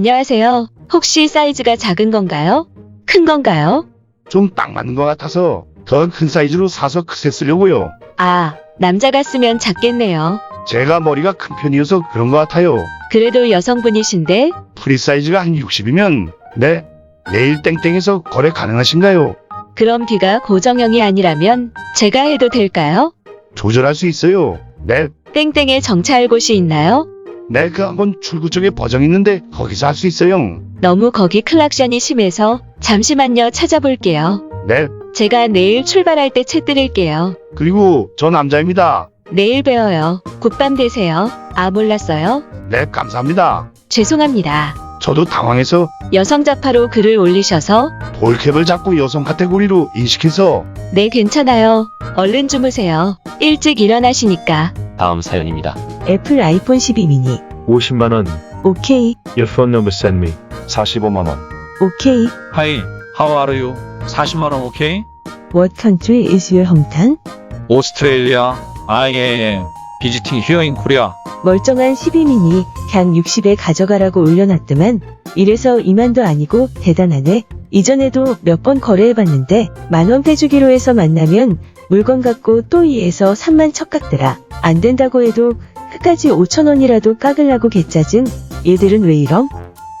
안녕하세요. 혹시 사이즈가 작은 건가요? 큰 건가요? 좀 딱 맞는 것 같아서 더 큰 사이즈로 사서 크게 쓰려고요. 아, 남자가 쓰면 작겠네요. 제가 머리가 큰 편이어서 그런 것 같아요. 그래도 여성분이신데 프리 사이즈가 한 60이면 네 내일 땡땡에서 거래 가능하신가요? 그럼 비가 고정형이 아니라면 제가 해도 될까요? 조절할 수 있어요. 네, 땡땡에 정차할 곳이 있나요? 네그 한번 출구 쪽에 버정 있는데 거기서 할 수 있어요. 너무 거기 클락션이 심해서 잠시만요 찾아볼게요. 네, 제가 내일 출발할 때 채 드릴게요. 그리고 저 남자입니다. 내일 뵈어요. 굿밤 되세요. 아 몰랐어요? 네, 감사합니다. 죄송합니다. 저도 당황해서 여성 자파로 글을 올리셔서 볼캡을 자꾸 여성 카테고리로 인식해서 네 괜찮아요. 얼른 주무세요. 일찍 일어나시니까. 다음 사연입니다. 애플 아이폰 12 미니. 50만 원. 오케이, Your phone number send me. 45만 원. 오케이. Hi, how are you? 40만 원 오케이? What country is your hometown? 오스트레일리아. I am visiting here in Korea. 멀쩡한 12 미니 그냥 60에 가져가라고 올려놨더만 이래서 이만도 아니고 대단하네. 이전에도 몇 번 거래해봤는데 만원 빼주기로 해서 만나면 물건 갖고 또 2에서 3만 척각더라. 안 된다고 해도 끝까지 5천원이라도 깎으려고 개짜증. 얘들은 왜 이럼?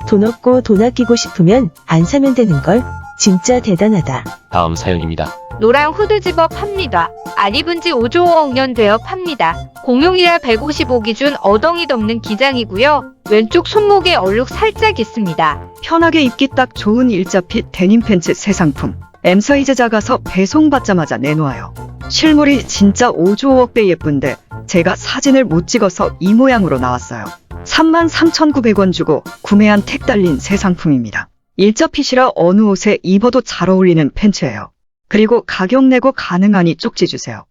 돈 없고 돈 아끼고 싶으면 안 사면 되는걸. 진짜 대단하다. 다음 사연입니다. 노랑 후드 집어 팝니다. 안 입은 지 5조 5억 년 되어 팝니다. 공용이라 155 기준 어덩이 덮는 기장이고요. 왼쪽 손목에 얼룩 살짝 있습니다. 편하게 입기 딱 좋은 일자핏 데님 팬츠 새 상품. M 사이즈 작아서 배송받자마자 내놓아요. 실물이 진짜 5조 5억배 예쁜데 제가 사진을 못 찍어서 이 모양으로 나왔어요. 33,900원 주고 구매한 택 달린 새 상품입니다. 일자핏이라 어느 옷에 입어도 잘 어울리는 팬츠예요. 그리고 가격 내고 가능하니 쪽지 주세요.